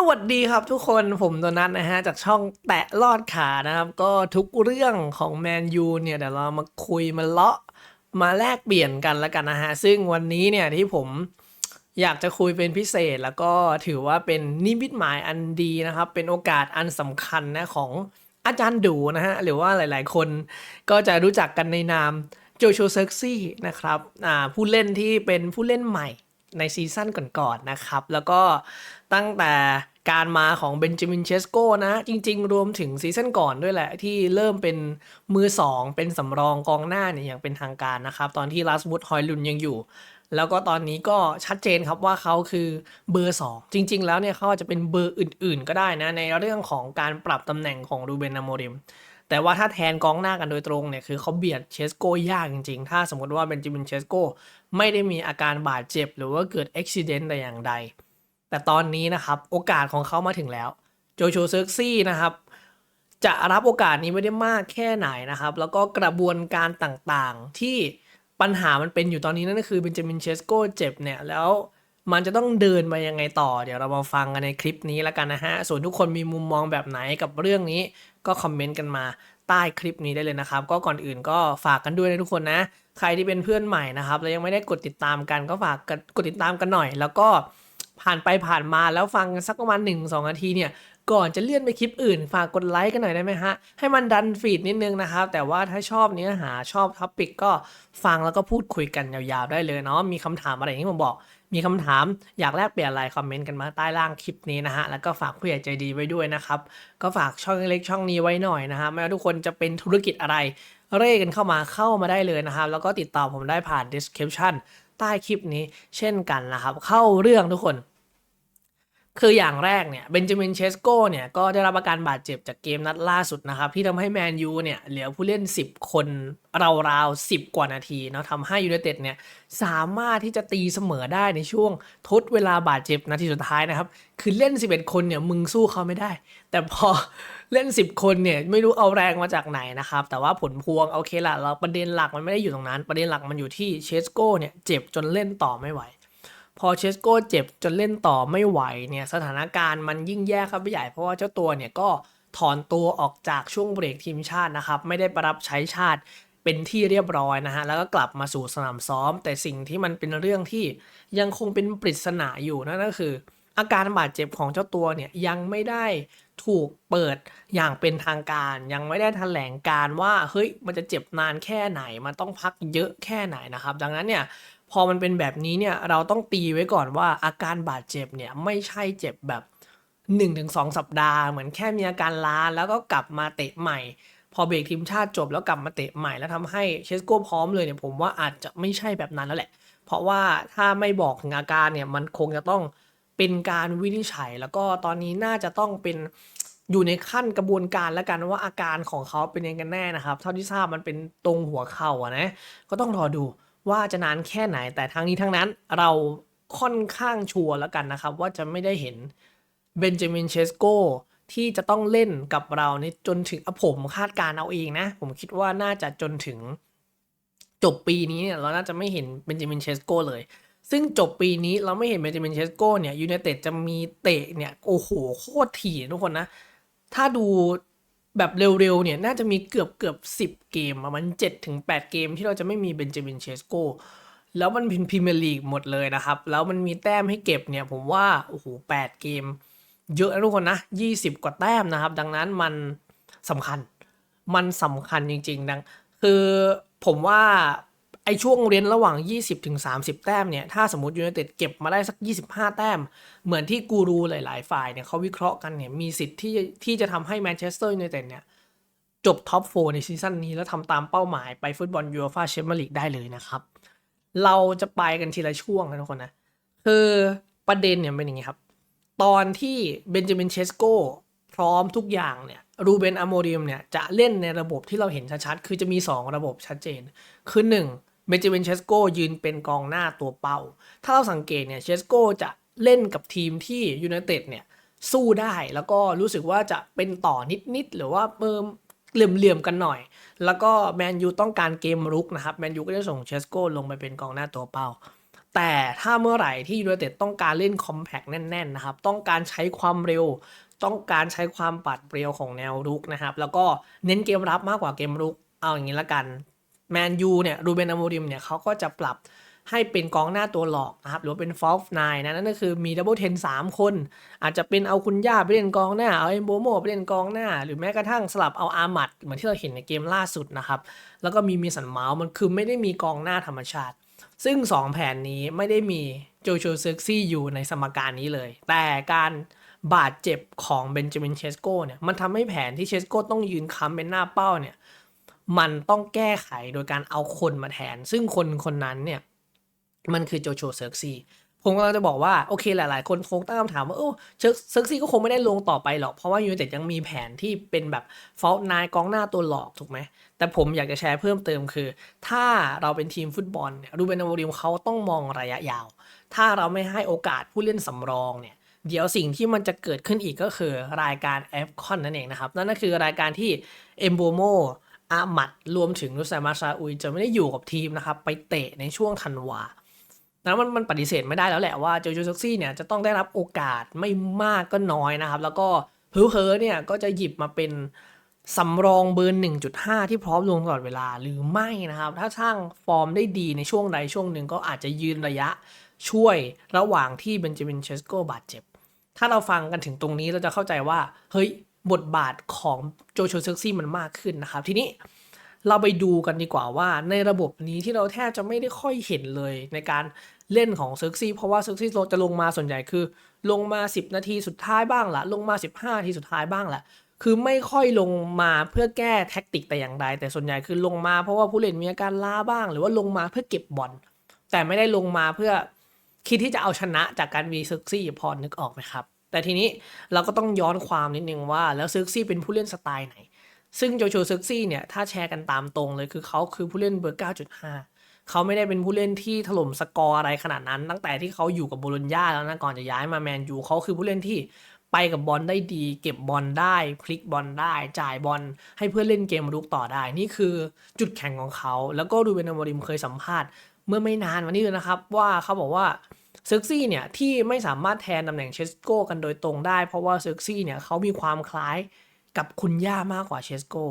สวัสดีครับทุกคนผมโดนัทนะฮะ จากช่องแตะลอดขานะครับ ก็ทุกเรื่องของแมนยูเนี่ยเดี๋ยวเรามาคุยมาเลาะมาแลกเปลี่ยนกันแล้วกันนะฮะ ซึ่งวันนี้เนี่ยที่ผมอยากจะคุยเป็นพิเศษแล้วก็ถือว่าเป็นนิมิตหมายอันดีนะครับ เป็นโอกาสอันสำคัญนะของอาจารย์ดูนะฮะ หรือว่าหลายๆ คนก็จะรู้จักกันในนามโจโชเซ็กซี่นะครับผู้เล่นที่เป็นผู้เล่นใหม่ในซีซั่นก่อนๆนะครับ แล้วก็ ตั้งแต่การมาของเบนจามินเชสโกนะ จริง ๆ รวมถึงซีซั่นก่อนด้วยแหละ ที่เริ่มเป็นมือ 2 เป็นสำรองกองหน้าเนี่ยอย่างเป็นทางการนะครับ ตอนที่ลาสบูดฮอยลุนยังอยู่ แล้วก็ตอนนี้ก็ชัดเจนครับว่าเขาคือเบอร์ 2 จริง ๆ แล้วเนี่ยเขาอาจจะเป็นเบอร์อื่น ๆ ก็ได้นะ ในเรื่องของการปรับตำแหน่งของรูเบนอโมริมแต่ว่าถ้าแทนกองหน้ากันโดยตรงเนี่ยคือเขาเบียดเชสโกยากจริงๆ ถ้าสมมติว่าเบนจามินเชสโกไม่ได้มีอาการบาดเจ็บ หรือว่าเกิดอุบิเหตุแต่อย่างใด แต่ตอนนี้นะครับโอกาสของเขามาถึงแล้วโจโชเซิร์กซี่นะครับจะรับโอกาสนี้ไม่ได้มากแค่ไหนนะครับ แล้วก็กระบวนการต่างๆ ที่ปัญหามันเป็นอยู่ตอนนี้นั่นก็คือเบนจามินเชสโกเจ็บเนี่ยแล้วมันจะต้องเดินมายังไงต่อ เดี๋ยวเรามาฟังกันในคลิปนี้แล้วกันนะฮะ ส่วนทุกคนมีมุมมองแบบไหนกับเรื่องนี้ ก็คอมเมนต์กันมาใต้คลิปนี้ได้เลยนะครับ ก็ก่อนอื่นก็ฝากกันด้วยนะทุกคนนะ ใครที่เป็นเพื่อนใหม่นะครับ แล้วยังไม่ได้กดติดตามกันก็ฝากกดติดตามกันหน่อย แล้วก็ ผ่านไปผ่านมาแล้วฟังสักประมาณ1นสนาทีเนี่ยก่อนจะเลื่อนไปคลิปอื่น ฝากกดไลค์กันหน่อยได้ไหมฮะ ให้มันดันฟีดนิดนึงนะครับ แต่ว่าถ้าชอบเนื้อหาชอบท็อปิกก็ฟังแล้วก็พูดคุยกันยาวๆได้เลยเนาะมีคำถามอะไรอย่างที่ผมบอก มีคำถามอยากแลกเปลี่ยนอะไรคอมเมนต์กันมาใต้ล่างคลิปนี้นะฮะ แล้วก็ฝากผู้ใหญ่ใจดีไว้ด้วยนะครับ ก็ฝากช่องเล็กช่องนี้ไว้หน่อยนะฮะไม่ว่าทุกคนจะเป็นธุรกิจอะไร เร่กันเข้ามาเข้ามาได้เลยนะครับแล้วก็ติดต่อผมได้ผ่าน description ใต้คลิปนี้เช่นกันนะครับ เข้าเรื่องทุกคน คืออย่างแรกเนี่ยเบนจามินเชสโกเนี่ยก็ได้รับอาการบาดเจ็บจากเกมนัดล่าสุดนะครับ ที่ทำให้แมนยูเนี่ยเหลือผู้เล่น 10 คนราวๆ 10 กว่านาทีเนาะทำให้ยูไนเต็ดเนี่ยสามารถที่จะตีเสมอได้ในช่วงทดเวลาบาดเจ็บนาทีสุดท้ายนะครับ คือเล่น 11 คนเนี่ยมึงสู้เขาไม่ได้ แต่พอเล่น 10 คนเนี่ยไม่รู้เอาแรงมาจากไหนนะครับ แต่ว่าผลพวงโอเคละเราประเด็นหลักมันไม่ได้อยู่ตรงนั้น ประเด็นหลักมันอยู่ที่เชสโกเนี่ยเจ็บจนเล่นต่อไม่ไหว พอเชสโก้เจ็บจนเล่นต่อไม่ไหวเนี่ยสถานการณ์มันยิ่งแย่ครับพี่ใหญ่เพราะว่าเจ้าตัวเนี่ยก็ถอนตัวออกจากช่วงเบรกทีมชาตินะครับ ไม่ได้ประรับใช้ชาติเป็นที่เรียบร้อยนะฮะ แล้วก็กลับมาสู่สนามซ้อม แต่สิ่งที่มันเป็นเรื่องที่ยังคงเป็นปริศนาอยู่นั่นก็คือ อาการบาดเจ็บของเจ้าตัวเนี่ยยังไม่ได้ถูกเปิดอย่างเป็นทางการ ยังไม่ได้แถลงการว่าเฮ้ยมันจะเจ็บนานแค่ไหน มันต้องพักเยอะแค่ไหนนะครับ ดังนั้นเนี่ย พอมันเป็นแบบนี้เนี่ยเราต้องตีไว้ก่อนว่าอาการบาดเจ็บเนี่ยไม่ใช่เจ็บแบบ 1-2 สัปดาห์ เหมือนแค่มีอาการล้าแล้วก็กลับมาเตะใหม่ พอเบรกทีมชาติจบแล้วกลับมาเตะใหม่แล้วทำให้เชสโก้พร้อมเลยเนี่ยผมว่าอาจจะไม่ใช่แบบนั้นแล้วแหละ เพราะว่าถ้าไม่บอกถึงอาการเนี่ยมันคงจะต้องเป็นการวินิจฉัย แล้วก็ตอนนี้น่าจะต้องเป็นอยู่ในขั้นกระบวนการแล้วกันว่าอาการของเขาเป็นยังไงกันแน่นะครับ เท่าที่ทราบมันเป็นตรงหัวเข่าอะนะก็ต้องรอดู ว่าจะนานแค่ไหนแต่ทั้งนี้ทั้งนั้นเราค่อนข้างชัวร์แล้วกันนะครับ ว่าจะไม่ได้เห็นเบนจามินเชสโกที่จะต้องเล่นกับเราในจนถึงอะผมคาดการณ์เอาเองนะ ผมคิดว่าน่าจะจนถึงจบปีนี้เนี่ยเราน่าจะไม่เห็นเบนจามินเชสโกเลย ซึ่งจบปีนี้เราไม่เห็นเบนจามินเชสโกเนี่ยยูไนเต็ดจะมีเตะเนี่ยโอ้โหโคตรถี่ทุกคนนะ ถ้าดู แบบเร็วๆเนี่ยน่าจะมีเกือบเกือบสิบเกมประมาณเจ็ดถึงแปดเกมที่เราจะไม่มีเบนจามินเชสโกแล้วมันเป็นพรีเมียร์ลีกหมดเลยนะครับ แล้วมันมีแต้มให้เก็บเนี่ยผมว่าโอ้โหแปดเกม เยอะนะทุกคนนะยี่สิบกว่าแต้มนะครับ ดังนั้นมันสำคัญ มันสำคัญจริง ๆ ดัง คือผมว่า ไอช่วงเรียนระหว่าง 20ถึง30แต้มเนี่ย ถ้าสมมติยูไนเต็ดเก็บมาได้สัก 25 แต้ม เหมือนที่กูรูหลายๆ ฝ่ายเนี่ยเขาวิเคราะห์กันเนี่ย มีสิทธิ์ที่ที่จะทำให้แมนเชสเตอร์ยูไนเต็ดเนี่ย จบท็อป 4 ในซีซั่นนี้ แล้วทำตามเป้าหมายไปฟุตบอลยูโรฟาแชมเปี้ยนลีกได้เลยนะครับ เราจะไปกันทีละช่วงนะทุกคนนะ คือประเด็นเนี่ยเป็นอย่างนี้ครับ ตอนที่เบนจามินเชสโกพร้อมทุกอย่างเนี่ยรูเบนอโมริมเนี่ยจะเล่นในระบบที่เราเห็นชัดๆ คือจะมี 2 ระบบชัดเจน คือ 1 เบนจามินเชสโกยืนเป็นกองหน้าตัวเป้า ถ้าเราสังเกตเนี่ยเชสโกจะเล่นกับทีมที่ยูไนเต็ดเนี่ยสู้ได้แล้วก็รู้สึกว่าจะเป็นต่อนิดๆหรือว่าเพิ่มเหลื่อมๆกันหน่อย แล้วก็แมนยูต้องการเกมรุกนะครับแมนยูก็จะส่งเชสโกลงไปเป็นกองหน้าตัวเป้า แต่ถ้าเมื่อไหร่ที่ยูไนเต็ดต้องการเล่นคอมแพคแน่นๆนะครับต้องการใช้ความเร็ว ต้องการใช้ความปัดเปรียวของแนวรุกนะครับแล้วก็เน้นเกมรับมากกว่าเกมรุกเอาอย่างนี้ละกัน แมนยูเนี่ยรูเบนอโมริมเนี่ยเขาก็จะปรับให้เป็นกองหน้าตัวหลอกนะครับหรือว่าเป็นฟอลฟ์ไนนะนั่นก็คือมีดับเบิลเทนสามคน อาจจะเป็นเอาคุณย่าไปเล่นกองหน้า เอาเอ็มโบโมไปเล่นกองหน้า หรือแม้กระทั่งสลับเอาอามัดเหมือนที่เราเห็นในเกมล่าสุดนะครับแล้วก็มีมีสันเมาส์มันคือไม่ได้มีกองหน้าธรรมชาติ ซึ่ง 2 แผนนี้ไม่ได้มีโจโชเซิร์กซี่อยู่ในสมการนี้เลย แต่การบาดเจ็บของเบนจามินเชสโกเนี่ยมันทำให้แผนที่เชสโกต้องยืนค้ำเป็นหน้าเป้าเนี่ย มันต้องแก้ไขโดยการเอาคนมาแทน ซึ่งคนคนนั้นเนี่ย มันคือโจโชเซิร์กซี่ผมกำลังจะบอกว่า โอเคหลาย ๆ คนคงตั้งคำถามว่าโอ้เซิร์กซี่ก็คงไม่ได้ลงต่อไปหรอก เพราะว่ายูไนเต็ดยังมีแผนที่เป็นแบบฟอลนายกองหน้าตัวหลอกถูกไหม แต่ผมอยากจะแชร์เพิ่มเติมคือ ถ้าเราเป็นทีมฟุตบอลเนี่ยรูเบนอโมริมเขาต้องมองระยะยาว ถ้าเราไม่ให้โอกาสผู้เล่นสำรองเนี่ยเดี๋ยวสิ่งที่มันจะเกิดขึ้นอีกก็คือรายการ f อ o n นั่นเองนะครับ นั่นก็คือรายการที่เอมโบโม อาหมัดรวมถึงนุสามาซาอุยจะไม่ได้อยู่กับทีมนะครับ ไปเตะในช่วงธันวานั้นมันมันปฏิเสธไม่ได้แล้วแหละว่าโจโจซ็อกซี่เนี่ยจะต้องได้รับโอกาสไม่มากก็น้อยนะครับ แล้วก็เพอเพอเนี่ยก็จะหยิบมาเป็นสำรองเบอร์ 1.5 ที่พร้อมลงตลอดเวลาหรือไม่นะครับ ถ้าช่างฟอร์มได้ดีในช่วงใดช่วงหนึ่งก็อาจจะยืนระยะช่วยระหว่างที่เบนจามินเชสโกบาดเจ็บ ถ้าเราฟังกันถึงตรงนี้เราจะเข้าใจว่า เฮ้ย บทบาทของโจโชเซ็กซี่มันมากขึ้นนะครับ ทีนี้เราไปดูกันดีกว่าว่าในระบบนี้ที่เราแทบจะไม่ได้ค่อยเห็นเลยในการเล่นของเซิร์กซี่เพราะว่าเซิร์กซี่จะลงมาส่วนใหญ่คือ ลงมา 10 นาทีสุดท้ายบ้างละลงมา 15 นาทีสุดท้ายบ้างละคือไม่ค่อยลงมาเพื่อแก้แท็กติกแต่อย่างใด แต่ส่วนใหญ่คือลงมาเพราะว่าผู้เล่นมีอาการล้าบ้าง หรือว่าลงมาเพื่อเก็บบอลแต่ไม่ได้ลงมาเพื่อคิดที่จะเอาชนะจากการมีเซิร์กซี่พอนึกออกไหมครับ แต่ทีนี้เราก็ต้องย้อนความนิดนึงว่า แล้วเซิร์กซี่เป็นผู้เล่นสไตล์ไหน ซึ่งโจโฉเซิร์กซี่เนี่ย ถ้าแชร์กันตามตรงเลยคือเขาคือผู้เล่นเบอร์ 9.5 เขาไม่ได้เป็นผู้เล่นที่ถล่มสกอร์อะไรขนาดนั้น ตั้งแต่ที่เขาอยู่กับโบโลญญาแล้วนะก่อนจะย้ายมาแมนยูเขาคือผู้เล่นที่ไปกับบอลได้ดี เก็บบอลได้พลิกบอลได้ จ่ายบอลให้เพื่อนเล่นเกมรุกต่อได้ นี่คือจุดแข็งของเขา แล้วก็ดูเบนามอริมเคยสัมภาษณ์เมื่อไม่นานวันนี้เลยนะครับว่าเขาบอกว่า เซิร์กซี่เนี่ยที่ไม่สามารถแทนตำแหน่งเชสโก้กันโดยตรงได้ เพราะว่าเซิร์กซี่เนี่ยเขามีความคล้ายกับคุณย่ามากกว่าเชสโก้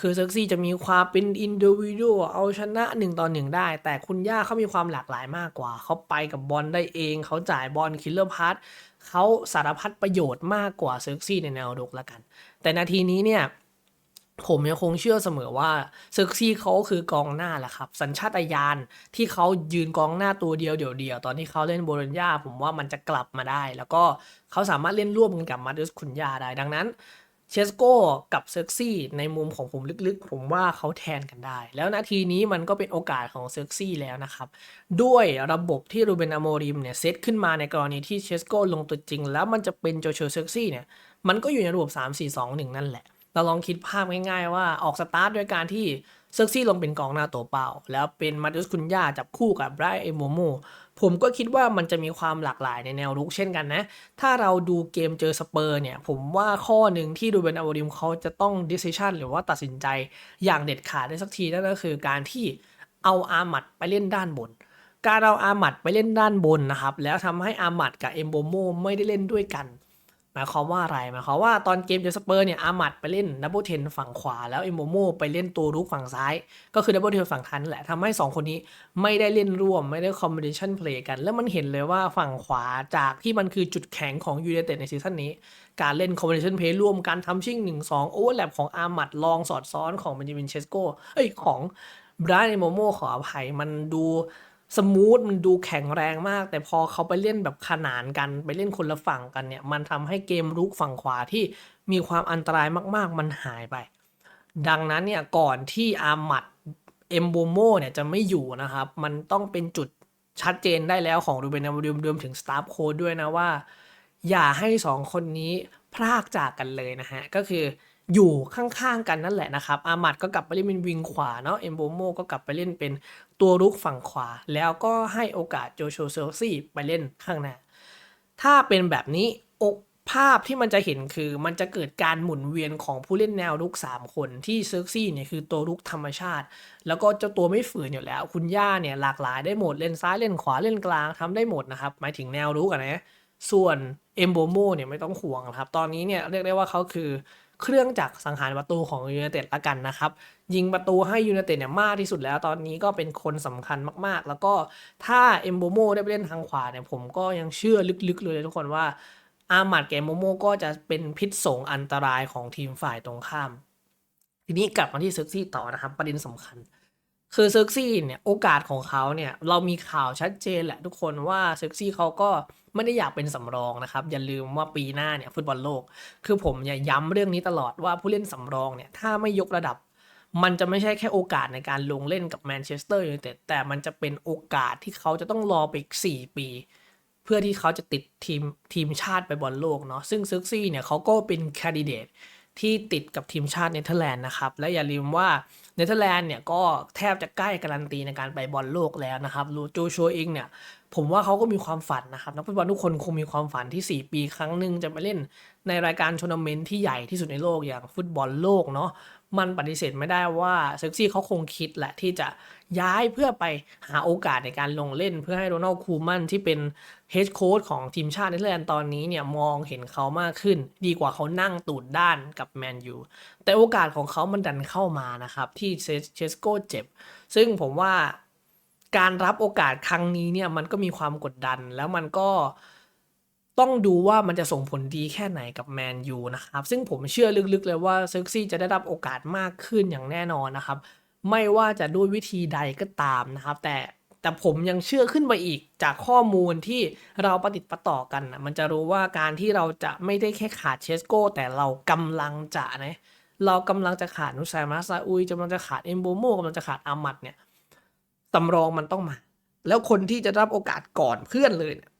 คือเซ็กซี่จะมีความเป็นอินดิวิวเอาชนะหนึ่งต่อหนึ่งได้ แต่คุณย่าเขามีความหลากหลายมากกว่า เขาไปกับบอลได้เอง เขาจ่ายบอลคิลเลอร์พาร์ทเขาสารพัดประโยชน์มากกว่าเซ็กซี่ในแนวรุกละกัน แต่นาทีนี้เนี่ย ผมยังคงเชื่อเสมอว่าเซ็กซี่เขาคือกองหน้าแหละครับ สัญชาตญาณที่เขายืนกองหน้าตัวเดียวเดียวๆตอนที่เขาเล่นโบโลญญาผมว่ามันจะกลับมาได้ แล้วก็เขาสามารถเล่นร่วมกันกับมาดุสคุนยาได้ดังนั้นเชสโก้กับเซ็กซี่ในมุมของผมลึกๆ ผมว่าเขาแทนกันได้ แล้วนาทีนี้มันก็เป็นโอกาสของเซ็กซี่แล้วนะครับ ด้วยระบบที่รูเบนอโมริมเนี่ยเซตขึ้นมาในกรณีที่เชสโก้ลงตัวจริง แล้วมันจะเป็นโจเชอเซ็กซี่เนี่ยมันก็อยู่ในระบบ 3 4 2 1 นั่นแหละ เราลองคิดภาพง่ายๆว่าออกสตาร์ทด้วยการที่เซ็กซี่ลงเป็นกองหน้าตัวเปล่า แล้วเป็นมาดุสคุนยาจับคู่กับไบรเอโมโมผมก็คิดว่ามันจะมีความหลากหลายในแนวรุกเช่นกันนะ ถ้าเราดูเกมเจอสเปอร์เนี่ย ผมว่าข้อหนึ่งที่ดูเบนอวริมเขาจะต้องดิสซิชันหรือว่าตัดสินใจอย่างเด็ดขาดได้สักทีนั่นก็คือการที่เอาอามัดไปเล่นด้านบน การเอาอามัดไปเล่นด้านบนนะครับ แล้วทำให้อามัดกับเอมโบโมไม่ได้เล่นด้วยกัน หมายความว่าอะไรหมายความว่าตอนเกมเจอสเปอร์เนี่ยอามัดไปเล่นดับเบิลเทนฝั่งขวา แล้วเอโมโมไปเล่นตัวรุกฝั่งซ้าย ก็คือดับเบิลเทนฝั่งทันแหละทำให้ 2 คนนี้ไม่ได้เล่นร่วม ไม่ได้คอมบิเนชันเพลย์กัน แล้วมันเห็นเลยว่าฝั่งขวาจากที่มันคือจุดแข็งของยูเนเต็ดในซีซั่นนี้ การเล่นคอมบิเนชันเพลย์ร่วมการทำชิ่งหนึ่งสองโอเวอร์แลปของอามัดลองสอดซ้อนของเบนจามินเชสโกเอ้ยของบรานเอโมโมขออภัยมันดู สมูทมันดูแข็งแรงมาก แต่พอเขาไปเล่นแบบขนานกันไปเล่นคนละฝั่งกันเนี่ย มันทำให้เกมรุกฝั่งขวาที่มีความอันตรายมาก ๆ มันหายไป ดังนั้นเนี่ยก่อนที่อามัดเอมโบโมเนี่ยจะไม่อยู่นะครับ มันต้องเป็นจุดชัดเจนได้แล้วของรูเบนอาริมรวมถึงสตาฟโค้ดด้วยนะว่า อย่าให้สองคนนี้พรากจากกันเลยนะฮะ ก็คือ อยู่ข้างๆกันนั่นแหละนะครับ อามัดก็กลับไปเล่นเป็นวิงขวาเนาะ เอมโบโมก็กลับไปเล่นเป็นตัวรุกฝั่งขวา แล้วก็ให้โอกาสโจโชเซลซี่ไปเล่นข้างหน้า ถ้าเป็นแบบนี้อภาพที่มันจะเห็นคือมันจะเกิดการหมุนเวียนของผู้เล่นแนวรุก 3 คนที่เซิร์กซี่เนี่ยคือตัวรุกธรรมชาติ แล้วก็เจ้าตัวไม่ฝืนอยู่แล้ว คุณย่าเนี่ยหลากหลายได้หมดเล่นซ้ายเล่นขวาเล่นกลางทำได้หมดนะครับ หมายถึงแนวรุกอะนะส่วนเอมโบโมเนี่ยไม่ต้องห่วงครับ ตอนนี้เนี่ยเรียกได้ว่าเขาคือ เครื่องจักรสังหารประตูของยูเนเต็ดละกันนะครับ ยิงประตูให้ยูเนเต็ดเนี่ยมากที่สุดแล้ว ตอนนี้ก็เป็นคนสำคัญมากๆ แล้วก็ถ้าเอมโบโมได้ไปเล่นทางขวาเนี่ยผมก็ยังเชื่อลึกๆเลยทุกคนว่าอามัดแกมโมโมก็จะเป็นพิษสงอันตรายของทีมฝ่ายตรงข้าม ทีนี้กลับมาที่เซิร์กซี่ต่อนะครับ ประเด็นสำคัญ คือเซิร์กซี่เนี่ยโอกาสของเขาเนี่ยเรามีข่าวชัดเจนแหละทุกคนว่าเซิร์กซี่เขาก็ไม่ได้อยากเป็นสำรองนะครับ อย่าลืมว่าปีหน้าเนี่ยฟุตบอลโลก คือผมอย่าย้ำเรื่องนี้ตลอดว่าผู้เล่นสำรองเนี่ยถ้าไม่ยกระดับ มันจะไม่ใช่แค่โอกาสในการลงเล่นกับแมนเชสเตอร์ยูไนเต็ดแต่มันจะเป็นโอกาสที่เขาจะต้องรอไปอีก 4 ปี เพื่อที่เขาจะติดทีมทีมชาติไปบอลโลกเนาะซึ่งเซึกซี่เนี่ยเขาก็เป็นแคนดิเดต ที่ติดกับทีมชาติเนเธอร์แลนด์นะครับ และอย่าลืมว่าเนเธอร์แลนด์เนี่ยก็แทบจะใกล้การันตีในการไปบอลโลกแล้วนะครับลูโจชัวอิงเนี่ยผมว่าเขาก็มีความฝันนะครับนักฟุตบอลทุกคนคงมีความฝันที่ 4 ปีครั้งหนึ่งจะไปเล่นในรายการทัวร์นาเมนต์ที่ใหญ่ที่สุดในโลกอย่างฟุตบอลโลกเนาะ มันปฏิเสธไม่ได้ว่าเซ็กซี่เขาคงคิดแหละที่จะย้ายเพื่อไปหาโอกาสในการลงเล่น เพื่อให้โรนัลด์คูมันที่เป็นเฮดโค้ชของทีมชาติเนเธอร์แลนด์ตอนนี้เนี่ยมองเห็นเขามากขึ้น ดีกว่าเขานั่งตูดด้านกับแมนยูแต่โอกาสของเขามันดันเข้ามานะครับ ที่เชสโกเจ็บ ซึ่งผมว่าการรับโอกาสครั้งนี้เนี่ยมันก็มีความกดดันแล้วมันก็ ต้องดูว่ามันจะส่งผลดีแค่ไหนกับแมนยูนะครับ ซึ่งผมเชื่อลึกๆเลยว่าเซ็กซี่จะได้รับโอกาสมากขึ้นอย่างแน่นอนนะครับ ไม่ว่าจะด้วยวิธีใดก็ตามนะครับ แต่แต่ผมยังเชื่อขึ้นไปอีกจากข้อมูลที่เราประติดประต่อกันนะมันจะรู้ว่าการที่เราจะไม่ได้แค่ขาดเชสโก้ แต่เรากำลังจะนะเรากำลังจะขาดนุสายมาซาอุยกำลังจะขาดเอมโบโมกำลังจะขาดอามัดเนี่ยสำรองมันต้องมา แล้วคนที่จะรับโอกาสก่อนเพื่อนเลยเนี่ย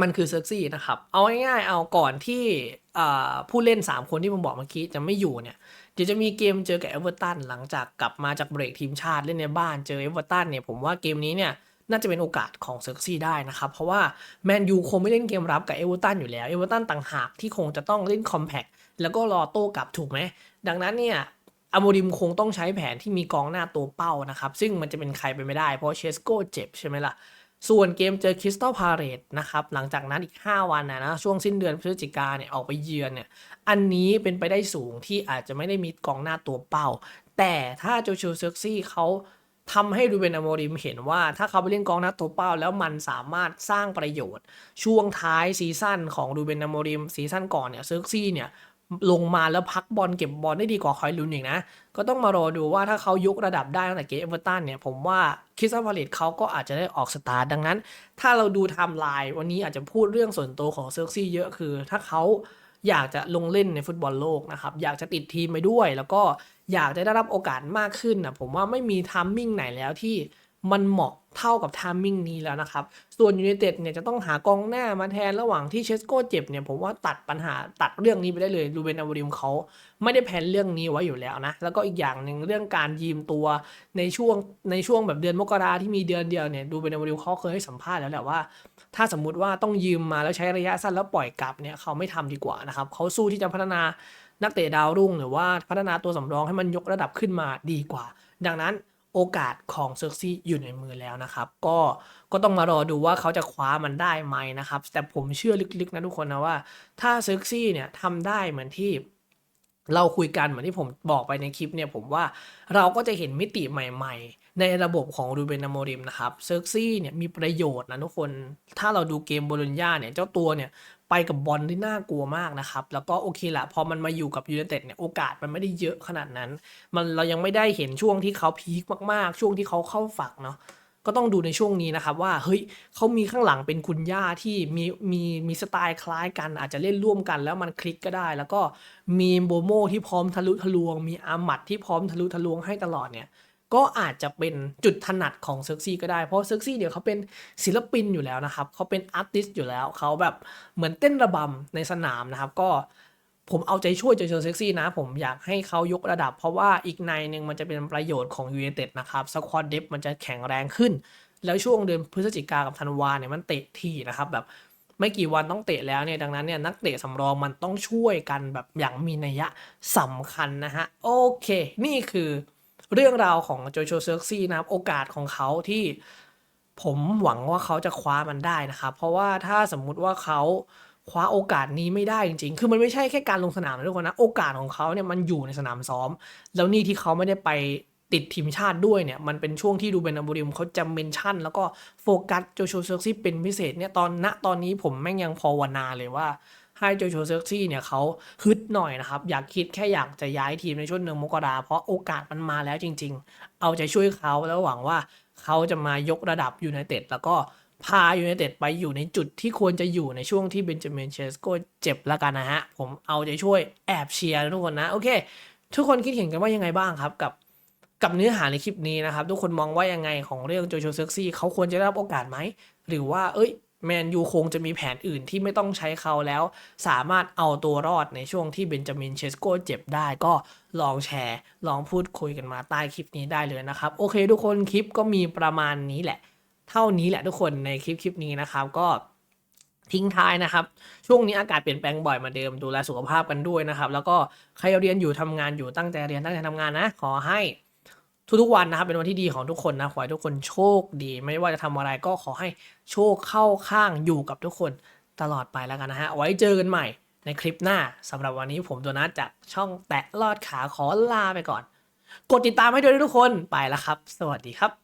มันคือเซิร์ซี่นะครับ เอาง่ายๆเอาก่อนที่ผู้เล่น 3 คนที่ผมบอกเมื่อกี้จะไม่อยู่เนี่ยเดี๋ยวจะมีเกมเจอกับเอเวอร์ตันหลังจากกลับมาจากเบรกทีมชาติเล่นในบ้านเจอเอเวอร์ตันเนี่ยผมว่าเกมนี้เนี่ยน่าจะเป็นโอกาสของเซิร์กซี่ได้นะครับ เพราะว่าแมนยูคงไม่เล่นเกมรับกับเอเวอร์ตันอยู่แล้วเอเวอร์ตันต่างหากที่คงจะต้องเล่นคอมแพคแล้วก็รอโต้กลับถูกไหม ดังนั้นเนี่ยอโมดิมคงต้องใช้แผนที่มีกองหน้าตัวเป้านะครับ ซึ่งมันจะเป็นใครไปไม่ได้เพราะเชสโก้เจ็บใช่ไหมล่ะ ส่วนเกมเจอคริสตัลพาเรตนะครับหลังจากนั้นอีก 5 วันนะนะช่วงสิ้นเดือนพฤศจิกาเนี่ยออกไปเยือนเนี่ยอันนี้เป็นไปได้สูงที่อาจจะไม่ได้มีกองหน้าตัวเป้า แต่ถ้าโจชูเซกซี่เขาทำให้ดูเบนอโมริมเห็นว่าถ้าเขาไปเล่นกองหน้าตัวเป้า แล้วมันสามารถสร้างประโยชน์ ช่วงท้ายซีซั่นของดูเบนอโมริมซีซั่นก่อนเนี่ยเซกซี่เนี่ย ลงมาแล้วพักบอลเก็บบอลได้ดีกว่าคอยลุนอีกนะ ก็ต้องมารอดูว่าถ้าเขายกระดับได้ตั้งแต่เกมเอเวอร์ตันเนี่ย ผมว่าคิสซันพาเลตเขาก็อาจจะได้ออกสตาร์ดังนั้น ถ้าเราดูไทม์ไลน์วันนี้อาจจะพูดเรื่องส่วนตัวของเซิร์ซี่เยอะคือ ถ้าเขาอยากจะลงเล่นในฟุตบอลโลกนะครับ อยากจะติดทีมไปด้วย แล้วก็อยากจะได้รับโอกาสมากขึ้นนะผมว่าไม่มีทัมมิ่งไหนแล้วที่ มันเหมาะเท่ากับทามมิ่งนี้แล้วนะครับ ส่วนยูเนเต็ดเนี่ยจะต้องหากองหน้ามาแทนระหว่างที่เชสโก้เจ็บเนี่ยผมว่าตัดปัญหาตัดเรื่องนี้ไปได้เลยลูเบนอวริมเขาไม่ได้แผนเรื่องนี้ไว้อยู่แล้วนะ แล้วก็อีกอย่างหนึ่งเรื่องการยืมตัวในช่วงในช่วงแบบเดือนมกราที่มีเดือนเดียวเนี่ยดูเบนอวริมเขาเคยให้สัมภาษณ์แล้วแหละว่า ถ้าสมมุติว่าต้องยืมมาแล้วใช้ระยะสั้นแล้วปล่อยกลับเนี่ยเขาไม่ทำดีกว่านะครับเขาสู้ที่จะพัฒนานักเตะดาวรุ่ง หรือว่าพัฒนาตัวสำรองให้มันยกระดับขึ้นมาดีกว่า ดังนั้น โอกาสของเซอร์ซี่อยู่ในมือแล้วนะครับ ก็ก็ต้องมารอดูว่าเขาจะคว้ามันได้ไหมนะครับ แต่ผมเชื่อลึกๆนะทุกคนนะว่า ถ้าเซอร์ซี่เนี่ยทำได้เหมือนที่ เราคุยกันเหมือนที่ผมบอกไปในคลิปเนี่ยผมว่าเราก็จะเห็นมิติใหม่ๆ ในระบบของรูเบนอโมริมนะครับเซิร์กซี่เนี่ยมีประโยชน์นะทุกคน ถ้าเราดูเกมโบลญญาเนี่ยเจ้าตัวเนี่ยไปกับบอลที่น่ากลัวมากนะครับ แล้วก็โอเคละพอมันมาอยู่กับยูเนเต็ดเนี่ยโอกาสมันไม่ได้เยอะขนาดนั้น มันเรายังไม่ได้เห็นช่วงที่เขาพีคมากๆ ช่วงที่เขาเข้าฝักเนาะ ก็ต้องดูในช่วงนี้นะครับว่าเฮ้ยเขามีข้างหลังเป็นคุณย่าที่มีมีมีสไตล์คล้ายกัน อาจจะเล่นร่วมกันแล้วมันคลิกก็ได้ แล้วก็มีโบโมที่พร้อมทะลุทะลวง มีอามัดที่พร้อมทะลุทะลวงให้ตลอดเนี่ยก็อาจจะเป็นจุดถนัดของเซิร์กซี่ก็ได้ เพราะเซิร์กซี่เดี๋ยวเขาเป็นศิลปินอยู่แล้วนะครับเขาเป็นอาร์ติสต์อยู่แล้วเขาแบบเหมือนเต้นระบำในสนามนะครับก็ ผมเอาใจช่วยเจอเซ็กซี่นะ ผมอยากให้เขายกระดับ เพราะว่าอีกในหนึ่งมันจะเป็นประโยชน์ของยูเนเต็ดนะครับสควอตเดฟมันจะแข็งแรงขึ้น แล้วช่วงเดือนพฤศจิกากับธันวาเนี่ยมันเตะทีนะครับแบบไม่กี่วันต้องเตะแล้วเนี่ยดังนั้นเนี่ยนักเตะสำรองมันต้องช่วยกันแบบอย่างมีนัยสำคัญนะฮะโอเค นี่คือเรื่องราวของโจโชเซิร์กซี่นะครับโอกาสของเขาที่ผมหวังว่าเขาจะคว้ามันได้นะครับเพราะว่าถ้าสมมุติว่าเขา คว้าโอกาสนี้ไม่ได้จริงๆ คือมันไม่ใช่แค่การลงสนามนะทุกคนนะ โอกาสของเขาเนี่ยมันอยู่ในสนามซ้อม แล้วนี่ที่เขาไม่ได้ไปติดทีมชาติด้วยเนี่ย มันเป็นช่วงที่ดูเบนอาบูริมเขาจะเมนชั่น แล้วก็โฟกัสโจโชเซอร์ซี่เป็นพิเศษเนี่ย ตอนณตอนนี้ผมแม่งยังภาวนาเลยว่าให้โจโชเซอร์ซี่เนี่ยเขาฮึดหน่อยนะครับ อยากคิดแค่อยากจะย้ายทีมในช่วงเดือนมกราเพราะโอกาสมันมาแล้วจริง ๆ เอาใจช่วยเขาแล้วหวังว่าเขาจะมายกระดับยูไนเต็ดแล้วก็ พายูไนเต็ดไปอยู่ในจุดที่ควรจะอยู่ในช่วงที่เบนจามินเชสโกเจ็บแล้วกันนะฮะ ผมเอาใจช่วยแอบเชียร์ทุกคนนะ โอเค ทุกคนคิดเห็นกันว่ายังไงบ้างครับ กับกับเนื้อหาในคลิปนี้นะครับ ทุกคนมองว่ายังไงของเรื่องโจโชเซ็กซี่เขาควรจะได้รับโอกาสไหม หรือว่าเอ้ยแมนยูคงจะมีแผนอื่นที่ไม่ต้องใช้เขาแล้ว สามารถเอาตัวรอดในช่วงที่เบนจามินเชสโกเจ็บได้ก็ลองแชร์ ลองพูดคุยกันมาใต้คลิปนี้ได้เลยนะครับ โอเคทุกคนคลิปก็มีประมาณนี้แหละ เท่านี้แหละทุกคนในคลิปคลิปนี้นะครับก็ทิ้งท้ายนะครับ ช่วงนี้อากาศเปลี่ยนแปลงบ่อยเหมาเดิมดูแลสุขภาพกันด้วยนะครับ แล้วก็ใครเรียนอยู่ทำงานอยู่ตั้งใจเรียนตั้งใจทำงานนะ ขอให้ทุกๆวันนะครับ เป็นวันที่ดีของทุกคนนะขอให้ทุกคนโชคดี ไม่ว่าจะทำอะไรก็ขอให้โชคเข้าข้างอยู่กับทุกคนตลอดไปแล้วกันนะฮะไว้เจอกันใหม่ในคลิปหน้าสำหรับวันนี้ผมตัวนัทจากช่องแตะลอดขาขอลาไปก่อน กดติดตามให้ด้วยนะทุกคนไปแล้วครับ สวัสดีครับ